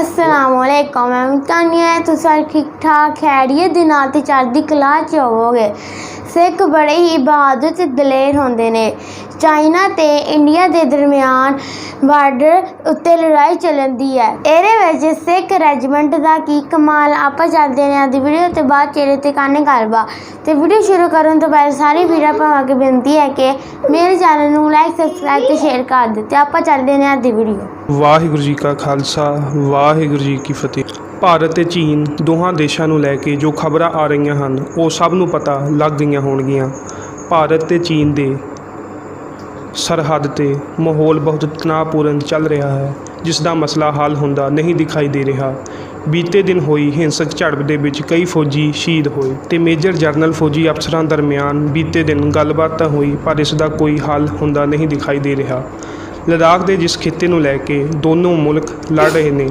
ਅਸਲਾਮੁਅਲੈਕਮ ਮੈਂ ਤਾਨੀਆ ਤੁਸੀਂ ਠੀਕ ਠਾਕ ਖੈਰੀਅਤ ਦੇ ਨਾਲ ਤੇ ਚੜ੍ਹਦੀ ਕਲਾ ਚ ਹੋਵੋਗੇ ਸਿੱਖ ਬੜੇ ਹੀ ਬਹਾਦਰ ਤੇ ਦਲੇਰ ਹੁੰਦੇ ਨੇ ਚਾਈਨਾ ਤੇ ਇੰਡੀਆ ਦੇ ਦਰਮਿਆਨ ਬਾਰਡਰ ਉੱਤੇ ਲੜਾਈ ਚੱਲਦੀ ਹੈ। ਇਹਦੇ ਵਿੱਚ ਸਿੱਖ ਰੈਜੀਮੈਂਟ ਦਾ ਕੀ ਕਮਾਲ, ਆਪਾਂ ਚੱਲਦੇ ਨੇ ਅੱਜ ਵੀਡੀਓ ਤੇ ਬਾਅਦ ਚਿਹਰੇ ਤੇ ਕਾਨੇ ਕਰਵਾ ਤੇ ਵੀਡੀਓ ਸ਼ੁਰੂ ਕਰਨ ਤੋਂ ਪਹਿਲਾਂ ਸਾਰੀ ਵੀਰਾਂ ਭਰਾਵਾਂ ਅੱਗੇ ਬੇਨਤੀ ਹੈ ਕਿ ਮੇਰੇ ਚੈਨਲ ਨੂੰ ਲਾਈਕ ਸਬਸਕ੍ਰਾਈਬ ਤੇ ਸ਼ੇਅਰ ਕਰ ਦਿਓ ਤੇ ਆਪਾਂ ਚੱਲਦੇ ਨੇ ਅੱਜ ਦੀ ਵੀਡੀਓ। ਵਾਹਿਗੁਰੂ ਜੀ ਕਾ ਖਾਲਸਾ, ਵਾਹਿਗੁਰੂ ਜੀ ਕੀ ਫਤਿਹ। ਭਾਰਤ ਤੇ ਚੀਨ ਦੋਹਾਂ ਦੇਸ਼ਾਂ ਨੂੰ ਲੈ ਕੇ ਜੋ ਖਬਰਾਂ ਆ ਰਹੀਆਂ ਹਨ, ਉਹ ਸਭ ਨੂੰ ਪਤਾ ਲੱਗ ਗਈਆਂ ਹੋਣਗੀਆਂ। ਭਾਰਤ ਤੇ ਚੀਨ ਦੇ ਸਰਹੱਦ ਤੇ ਮਾਹੌਲ ਬਹੁਤ ਤਣਾਅਪੂਰਨ ਚੱਲ ਰਿਹਾ ਹੈ ਜਿਸ ਦਾ ਮਸਲਾ ਹੱਲ ਹੁੰਦਾ ਨਹੀਂ ਦਿਖਾਈ ਦੇ ਰਿਹਾ। ਬੀਤੇ ਦਿਨ ਹੋਈ ਹਿੰਸਕ ਝੜਪ ਦੇ ਵਿੱਚ ਕਈ ਫੌਜੀ ਸ਼ਹੀਦ ਹੋਏ ਤੇ ਮੇਜਰ ਜਰਨਲ ਫੌਜੀ ਅਫਸਰਾਂ ਦਰਮਿਆਨ ਬੀਤੇ ਦਿਨ ਗੱਲਬਾਤ ਤਾਂ ਹੋਈ, ਪਰ ਇਸ ਦਾ ਕੋਈ ਹੱਲ ਹੁੰਦਾ ਨਹੀਂ ਦਿਖਾਈ ਦੇ ਰਿਹਾ। ਲਦਾਖ ਦੇ ਜਿਸ ਖਿੱਤੇ ਨੂੰ ਲੈ ਕੇ ਦੋਨੋਂ ਮੁਲਕ ਲੜ ਰਹੇ ਨੇ,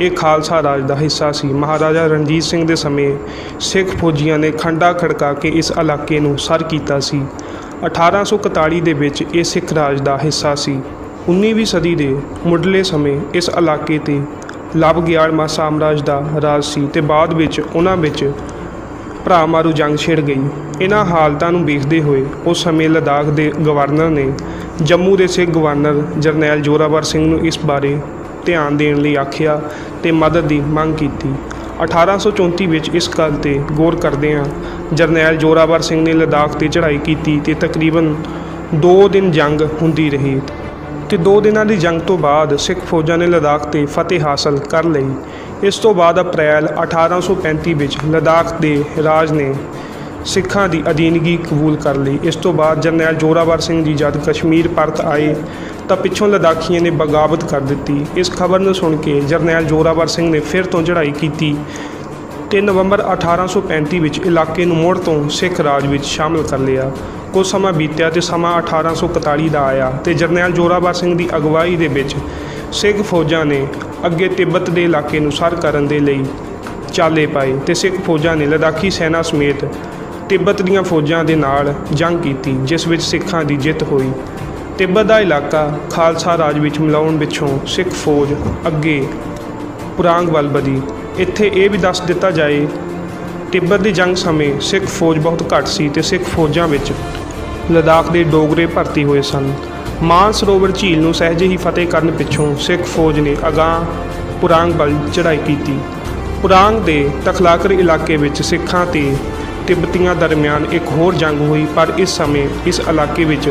ਇਹ ਖਾਲਸਾ ਰਾਜ ਦਾ ਹਿੱਸਾ ਸੀ। ਮਹਾਰਾਜਾ ਰਣਜੀਤ ਸਿੰਘ ਦੇ ਸਮੇਂ ਸਿੱਖ ਫੌਜੀਆਂ ਨੇ ਖੰਡਾ ਖੜਕਾ ਕੇ ਇਸ ਇਲਾਕੇ ਨੂੰ ਸਰ ਕੀਤਾ ਸੀ। 1841 ਦੇ ਵਿੱਚ ਇਹ ਸਿੱਖ ਰਾਜ ਦਾ ਹਿੱਸਾ ਸੀ। 19ਵੀਂ ਸਦੀ ਦੇ ਮੁੱਢਲੇ ਸਮੇਂ ਇਸ ਇਲਾਕੇ ਤੇ ਲਵ ਗਿਆੜਮਾ ਸਾਮਰਾਜ ਦਾ ਰਾਜ ਸੀ ਤੇ ਬਾਅਦ ਵਿੱਚ ਉਹਨਾਂ ਵਿੱਚ ਭਰਾ ਮਾਰੂ ਜੰਗ ਛਿੜ ਗਈ। ਇਹਨਾਂ ਹਾਲਤਾਂ ਨੂੰ ਵੇਖਦੇ ਹੋਏ ਉਸ ਸਮੇਂ ਲਦਾਖ ਦੇ ਗਵਰਨਰ ਨੇ ਜੰਮੂ ਦੇ ਸਿੱਖ ਗਵਰਨਰ ਜਰਨੈਲ ਜੋਰਾਵਰ ਸਿੰਘ ਨੂੰ ਇਸ ਬਾਰੇ ਧਿਆਨ ਦੇਣ ਲਈ ਆਖਿਆ ਤੇ ਮਦਦ ਦੀ ਮੰਗ ਕੀਤੀ। 1834 ਵਿੱਚ ਇਸ ਗੱਲ ਤੇ ਗੌਰ ਕਰਦਿਆਂ ਜਰਨੈਲ ਜੋਰਾਵਰ ਸਿੰਘ ਨੇ ਲਦਾਖ ਤੇ ਚੜ੍ਹਾਈ ਕੀਤੀ ਤੇ ਤਕਰੀਬਨ 2 ਦਿਨ ਜੰਗ ਹੁੰਦੀ ਰਹੀ ਤੇ 2 ਦਿਨਾਂ ਦੀ ਜੰਗ ਤੋਂ ਬਾਅਦ ਸਿੱਖ ਫੌਜਾਂ ਨੇ ਲਦਾਖ ਤੇ ਫਤਿਹ ਹਾਸਲ ਕਰ ਲਈ। ਇਸ ਤੋਂ ਬਾਅਦ ਅਪ੍ਰੈਲ 1835 ਵਿੱਚ ਲਦਾਖ ਦੇ ਰਾਜ ਨੇ ਸਿੱਖਾਂ ਦੀ ਅਧੀਨਗੀ ਕਬੂਲ ਕਰ ਲਈ। ਇਸ ਤੋਂ ਬਾਅਦ ਜਰਨੈਲ ਜੋਰਾਵਰ ਸਿੰਘ ਜੀ ਜਦ ਕਸ਼ਮੀਰ ਪਰਤ ਆਏ, ਤਾਂ ਪਿੱਛੋਂ ਲਦਾਖੀਆਂ ਨੇ ਬਗਾਵਤ ਕਰ ਦਿੱਤੀ। ਇਸ ਖਬਰ ਨੂੰ ਸੁਣ ਕੇ ਜਰਨੈਲ ਜੋਰਾਵਰ ਸਿੰਘ ਨੇ ਫਿਰ ਤੋਂ ਚੜ੍ਹਾਈ ਕੀਤੀ। ਤੇ ਨਵੰਬਰ 1835 ਵਿੱਚ ਇਲਾਕੇ ਨੂੰ ਮੁੜ ਤੋਂ ਸਿੱਖ ਰਾਜ ਵਿੱਚ ਸ਼ਾਮਲ ਕਰ ਲਿਆ। ਕੁਝ ਸਮਾਂ ਬੀਤਿਆ ਤੇ ਸਮਾਂ 1841 ਦਾ ਆਇਆ ਤੇ ਜਰਨੈਲ ਜੋਰਾਵਰ ਸਿੰਘ ਦੀ ਅਗਵਾਈ ਦੇ ਵਿੱਚ ਸਿੱਖ ਫੌਜਾਂ ਨੇ ਅੱਗੇ ਤਿੱਬਤ ਦੇ ਇਲਾਕੇ ਨੂੰ ਸਰ ਕਰਨ ਦੇ ਲਈ ਚਾਲੇ ਪਾਏ ਤੇ ਸਿੱਖ ਫੌਜਾਂ ਨੇ ਲਦਾਖੀ ਸੈਨਾ ਸਮੇਤ ਤਿੱਬਤ ਦੀਆਂ ਫੌਜਾਂ ਦੇ ਨਾਲ ਜੰਗ ਕੀਤੀ, ਜਿਸ ਵਿੱਚ ਸਿੱਖਾਂ ਦੀ ਜਿੱਤ ਹੋਈ। ਤਿੱਬਤ ਦਾ ਇਲਾਕਾ ਖਾਲਸਾ ਰਾਜ ਵਿੱਚ ਮਿਲਾਉਣ ਪਿੱਛੋਂ ਸਿੱਖ ਫੌਜ ਅੱਗੇ ਪੁਰਾਂਗ ਵੱਲ ਵਧੀ। ਇੱਥੇ ਇਹ ਵੀ ਦੱਸ ਦਿੱਤਾ ਜਾਏ, ਤਿੱਬਤ ਦੀ ਜੰਗ ਸਮੇਂ ਸਿੱਖ ਫੌਜ ਬਹੁਤ ਘੱਟ ਸੀ ਤੇ ਸਿੱਖ ਫੌਜਾਂ ਵਿੱਚ ਲਦਾਖ ਦੇ ਡੋਗਰੇ ਭਰਤੀ ਹੋਏ ਸਨ। ਮਾਨ ਸਰੋਵਰ ਝੀਲ ਨੂੰ ਸਹਿਜੇ ਹੀ ਫਤਿਹ ਕਰਨ ਪਿੱਛੋਂ ਸਿੱਖ ਫੌਜ ਨੇ ਅਗਾਂਹ ਪੁਰਾਂਗ ਵੱਲ ਚੜ੍ਹਾਈ ਕੀਤੀ। ਪੁਰਾਂਗ ਦੇ ਤਖਲਾਕਰ ਇਲਾਕੇ ਵਿੱਚ ਸਿੱਖਾਂ ਤੇ ਤਿੱਬਤੀਆਂ ਦਰਮਿਆਨ ਇੱਕ ਹੋਰ ਜੰਗ ਹੋਈ, ਪਰ ਇਸ ਸਮੇਂ ਇਸ ਇਲਾਕੇ ਵਿੱਚ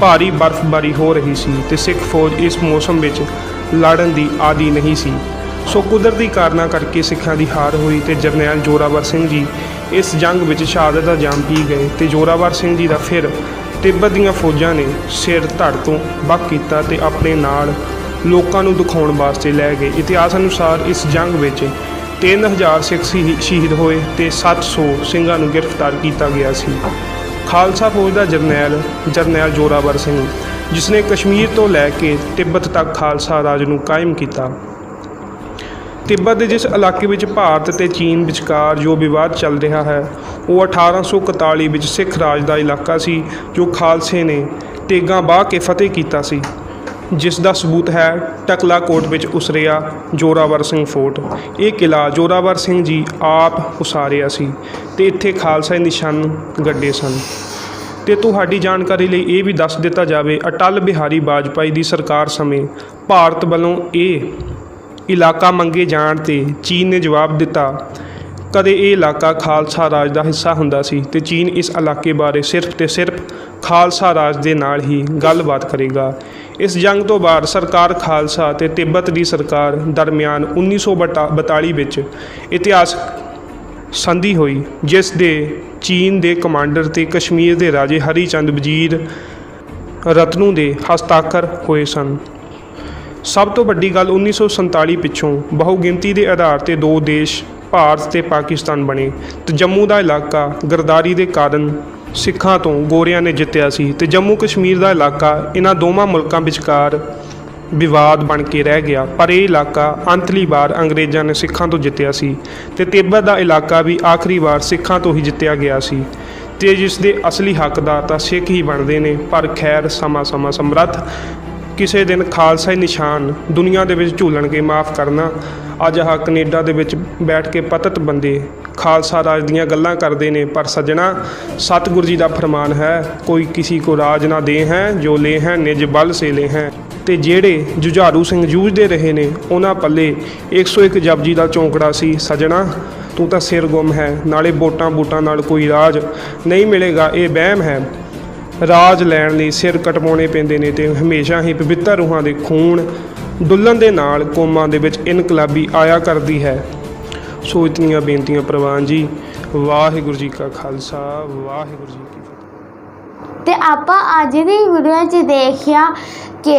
ਭਾਰੀ ਬਰਫ਼ਬਾਰੀ ਹੋ ਰਹੀ ਸੀ ਤੇ ਸਿੱਖ ਫੌਜ ਇਸ ਮੌਸਮ ਵਿੱਚ ਲੜਨ ਦੀ ਆਦੀ ਨਹੀਂ ਸੀ। ਸੋ ਕੁਦਰਤੀ ਕਾਰਨਾਂ ਕਰਕੇ ਸਿੱਖਾਂ ਦੀ ਹਾਰ ਹੋਈ ਤੇ ਜਰਨੈਲ ਜੋਰਾਵਰ ਸਿੰਘ ਜੀ ਇਸ ਜੰਗ ਵਿੱਚ ਸ਼ਹਾਦਤ ਦਾ ਜਾਮ ਪੀ ਗਏ ਤੇ ਜੋਰਾਵਰ ਸਿੰਘ ਜੀ ਦਾ ਫਿਰ ਤਿੱਬਤ ਦੀਆਂ ਫੌਜਾਂ ਨੇ ਸਿਰ ਧੜ ਤੋਂ ਵੱਖ ਕੀਤਾ ਤੇ ਆਪਣੇ ਨਾਲ ਲੋਕਾਂ ਨੂੰ ਦਿਖਾਉਣ ਵਾਸਤੇ ਲੈ ਗਏ। ਇਤਿਹਾਸ ਅਨੁਸਾਰ ਇਸ ਜੰਗ ਵਿੱਚ 3000 ਸਿੱਖ ਸ਼ਹੀ- ਸ਼ਹੀਦ ਹੋਏ ਤੇ 700 ਸਿੰਘਾਂ ਨੂੰ ਗ੍ਰਿਫਤਾਰ ਕੀਤਾ ਗਿਆ ਸੀ। ਖਾਲਸਾ ਫੌਜ ਦਾ ਜਰਨੈਲ ਜਰਨੈਲ ਜੋਰਾਵਰ ਸਿੰਘ ਜਿਸ ਨੇ ਕਸ਼ਮੀਰ ਤੋਂ ਲੈ ਕੇ ਤਿੱਬਤ ਤੱਕ ਖਾਲਸਾ ਰਾਜ ਨੂੰ ਕਾਇਮ ਕੀਤਾ। ਤਿੱਬਤ ਦੇ ਜਿਸ ਇਲਾਕੇ ਵਿੱਚ ਭਾਰਤ ਤੇ ਚੀਨ ਵਿਚਕਾਰ ਜੋ ਵਿਵਾਦ ਚੱਲ ਰਿਹਾ ਹੈ, ਉਹ 1841 ਵਿੱਚ ਸਿੱਖ ਰਾਜ ਦਾ ਇਲਾਕਾ ਸੀ, ਜੋ ਖਾਲਸੇ ਨੇ ਤੇਗਾਂ ਬਾਹ ਕੇ ਫਤਿਹ ਕੀਤਾ ਸੀ। ਜਿਸ ਦਾ ਸਬੂਤ ਹੈ, ਟਕਲਾ ਕੋਟ ਵਿੱਚ ਉਸਰਿਆ ਜੋਰਾਵਰ ਸਿੰਘ ਫੋਰਟ। ਇਹ ਕਿਲ੍ਹਾ ਜੋਰਾਵਰ ਸਿੰਘ ਜੀ ਆਪ ਉਸਾਰਿਆ ਸੀ ਤੇ ਇੱਥੇ ਖਾਲਸਾ ਨਿਸ਼ਾਨ ਗੱਡੇ ਸਨ। ਤੇ ਤੁਹਾਡੀ ਜਾਣਕਾਰੀ ਲਈ ਇਹ ਵੀ ਦੱਸ ਦਿੱਤਾ ਜਾਵੇ, ਅਟਲ ਬਿਹਾਰੀ ਵਾਜਪਾਈ ਦੀ ਸਰਕਾਰ ਸਮੇਂ ਭਾਰਤ ਵੱਲੋਂ ਇਹ ਇਲਾਕਾ ਮੰਗੇ ਜਾਣ ਤੇ ਚੀਨ ਨੇ ਜਵਾਬ ਦਿੱਤਾ ਕਦੇ ਇਹ ਇਲਾਕਾ ਖਾਲਸਾ ਰਾਜ ਦਾ ਹਿੱਸਾ ਹੁੰਦਾ ਸੀ ਤੇ ਚੀਨ ਇਸ ਇਲਾਕੇ ਬਾਰੇ ਸਿਰਫ ਤੇ ਸਿਰਫ ਖਾਲਸਾ ਰਾਜ ਦੇ ਨਾਲ ਹੀ ਗੱਲਬਾਤ ਕਰੇਗਾ। ਇਸ ਜੰਗ ਤੋਂ ਬਾਅਦ ਸਰਕਾਰ ਖਾਲਸਾ ਤੇ ਤਿੱਬਤ ਦੀ ਸਰਕਾਰ ਦਰਮਿਆਨ 1942 ਵਿੱਚ ਇਤਿਹਾਸ ਸੰਧੀ ਹੋਈ, ਜਿਸ ਦੇ ਚੀਨ ਦੇ ਕਮਾਂਡਰ ਤੇ ਕਸ਼ਮੀਰ ਦੇ ਰਾਜੇ ਹਰੀ ਚੰਦ ਵਜ਼ੀਰ ਰਤਨੂ ਦੇ ਹਸਤਾਖਰ ਹੋਏ ਸਨ। ਸਭ ਤੋਂ ਵੱਡੀ ਗੱਲ 1947 ਪਿੱਛੋਂ ਬਹੁਗਿਣਤੀ ਦੇ ਆਧਾਰ ਤੇ ਦੋ ਦੇਸ਼ ਭਾਰਤ ਤੇ ਪਾਕਿਸਤਾਨ ਬਣੇ ਤੇ ਜੰਮੂ ਦਾ ਇਲਾਕਾ ਗਰਦਾਰੀ ਦੇ ਕਾਰਨ ਸਿੱਖਾਂ ਤੋਂ ਗੋਰਿਆਂ ਨੇ ਜਿੱਤਿਆ ਸੀ ਤੇ ਜੰਮੂ ਕਸ਼ਮੀਰ ਦਾ ਇਲਾਕਾ ਇਹਨਾਂ ਦੋਵਾਂ ਮੁਲਕਾਂ ਵਿਚਕਾਰ ਵਿਵਾਦ ਬਣ ਕੇ ਰਹਿ ਗਿਆ। ਪਰ ਇਹ ਇਲਾਕਾ ਅੰਤਲੀ ਵਾਰ ਅੰਗਰੇਜ਼ਾਂ ਨੇ ਸਿੱਖਾਂ ਤੋਂ ਜਿੱਤਿਆ ਸੀ ਤੇ ਤਿੱਬਤ ਦਾ ਇਲਾਕਾ ਵੀ ਆਖਰੀ ਵਾਰ ਸਿੱਖਾਂ ਤੋਂ ਹੀ ਜਿੱਤਿਆ ਗਿਆ ਸੀ ਤੇ ਜਿਸ ਦੇ ਅਸਲੀ ਹੱਕਦਾਰ ਤਾਂ ਸਿੱਖ ਹੀ ਬਣਦੇ ਨੇ। ਪਰ ਖੈਰ, ਸਮਾਂ ਸਮਾਂ, ਸਮਰੱਥ, ਕਿਸੇ ਦਿਨ ਖਾਲਸਾਈ ਨਿਸ਼ਾਨ ਦੁਨੀਆ ਦੇ ਵਿੱਚ ਝੂਲਣਗੇ, ਮਾਫ ਕਰਨਾ ਅੱਜ ਆਹ ਕੈਨੇਡਾ ਦੇ ਵਿੱਚ ਬੈਠ ਕੇ ਪਤਤ ਬੰਦੇ ਖਾਲਸਾ ਰਾਜ ਦੀਆਂ ਗੱਲਾਂ ਕਰਦੇ ਨੇ, ਪਰ ਸੱਜਣਾ, ਸਤਿਗੁਰੂ ਜੀ ਦਾ ਫਰਮਾਨ ਹੈ, ਕੋਈ ਕਿਸੇ ਕੋ ਰਾਜ ਨਾ ਦੇ ਹੈ, ਜੋ ਲੈ ਹੈ ਨਿਜ ਬਲ ਸੇ ਲੈ ਹੈ। ਤੇ ਜਿਹੜੇ ਜੁਝਾਰੂ ਸਿੰਘ ਜੂਝਦੇ ਰਹੇ ਨੇ, ਉਹਨਾਂ ਪੱਲੇ 101 ਜਪਜੀ ਦਾ ਚੌਂਕੜਾ ਸੀ, ਸੱਜਣਾ, ਤੂੰ ਤਾਂ ਸਿਰ ਗੁੰਮ ਹੈ, ਨਾਲੇ ਵੋਟਾਂ ਬੂਟਾਂ ਨਾਲ ਕੋਈ ਰਾਜ ਨਹੀਂ ਮਿਲੇਗਾ, ਇਹ ਵਹਿਮ ਹੈ। ਰਾਜ ਲੈਣ ਲਈ ਸਿਰ ਕਟਵਾਉਣੇ ਪੈਂਦੇ ਨੇ ਤੇ ਹਮੇਸ਼ਾ ਹੀ ਪਵਿੱਤਰ ਰੂਹਾਂ ਦੇ ਖੂਨ ਡੁੱਲਣ ਦੇ ਨਾਲ ਕੌਮਾਂ ਦੇ ਵਿੱਚ ਇਨਕਲਾਬੀ ਆਇਆ ਕਰਦੀ ਹੈ। ਸੋ ਇਤਨੀਆਂ ਬੇਨਤੀਆਂ ਪ੍ਰਵਾਨ ਜੀ, ਵਾਹਿਗੁਰੂ ਜੀ ਕਾ ਖਾਲਸਾ, ਵਾਹਿਗੁਰੂ ਜੀ ਕੀ ਫਤਿਹ। ਤੇ ਆਪਾਂ ਅੱਜ ਦੀ ਵੀਡੀਓ 'ਚ ਦੇਖਿਆ ਕਿ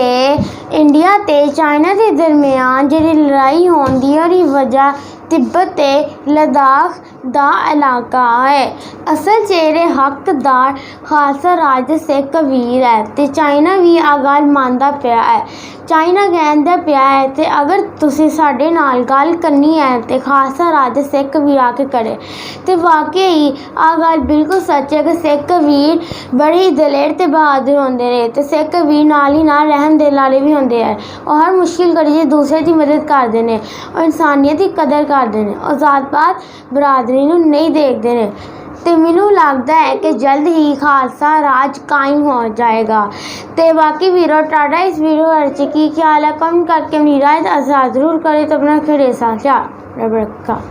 ਇੰਡੀਆ ਅਤੇ ਚਾਈਨਾ ਦੇ ਦਰਮਿਆਨ ਜਿਹੜੀ ਲੜਾਈ ਹੋਣ ਦੀ ਉਹਦੀ ਵਜ੍ਹਾ ਤਿੱਬਤ ਅਤੇ ਲਦਾਖ ਦਾ ਇਲਾਕਾ ਹੈ। ਅਸਲ 'ਚ ਇਹਦੇ ਹੱਕਦਾਰ ਖਾਲਸਾ ਰਾਜ ਸਿੱਖ ਵੀਰ ਹੈ ਅਤੇ ਚਾਈਨਾ ਵੀ ਆਹ ਗੱਲ ਮੰਨਦਾ ਪਿਆ ਹੈ। ਚਾਈਨਾ ਕਹਿੰਦਾ ਪਿਆ ਹੈ ਅਤੇ ਅਗਰ ਤੁਸੀਂ ਸਾਡੇ ਨਾਲ ਗੱਲ ਕਰਨੀ ਹੈ ਤਾਂ ਖਾਲਸਾ ਰਾਜ ਸਿੱਖ ਵੀਰ ਆ ਕੇ ਕਰੇ ਤੇ ਵਾਕਈ ਆਹ ਗੱਲ ਬਿਲਕੁਲ ਸੱਚ ਹੈ ਕਿ ਸਿੱਖ ਵੀਰ ਬੜੇ ਹੀ ਦਲੇਰ ਅਤੇ ਬਹਾਦਰ ਹੁੰਦੇ ਨੇ ਅਤੇ ਸਿੱਖ ਵੀਰ ਨਾਲ ਹੀ ਨਾਲ ਰਹਿਣ ਦੇ ਵਾਲੇ ਵੀ ਹੁੰਦੇ ਆ। ਉਹ ਹਰ ਮੁਸ਼ਕਿਲ ਘੜੀ 'ਚ ਦੂਸਰੇ ਦੀ ਮਦਦ ਕਰਦੇ ਨੇ। ਉਹ ਇਨਸਾਨੀਅਤ ਦੀ ਕਦਰ ਕਰਦੇ ਨੇ। ਉਹ ਜ਼ਾਤ-ਪਾਤ ਬਰਾਦਰੀ ਨੂੰ ਨਹੀਂ ਦੇਖਦੇ ਨੇ। ਤੇ ਮੈਨੂੰ ਲੱਗਦਾ ਹੈ ਕਿ ਜਲਦ ਹੀ ਖਾਲਸਾ ਰਾਜ ਕਾਇਮ ਹੋ ਜਾਏਗਾ। ਤੇ ਬਾਕੀ ਵੀਰੋ, ਤੁਹਾਡਾ ਇਸ ਵੀਡੀਓ ਵਿੱਚ ਕੀ ਖਿਆਲ ਹੈ? ਕਮੈਂਟ ਕਰਕੇ ਮੇਰੀ ਰਾਏ ਦਾ ਆਜ਼ਾਦ ਜ਼ਰੂਰ ਕਰੇ ਤਾਂ ਆਪਣਾ ਖੜੇ ਸਾਥ ਰੱਬ ਰੱਖਾ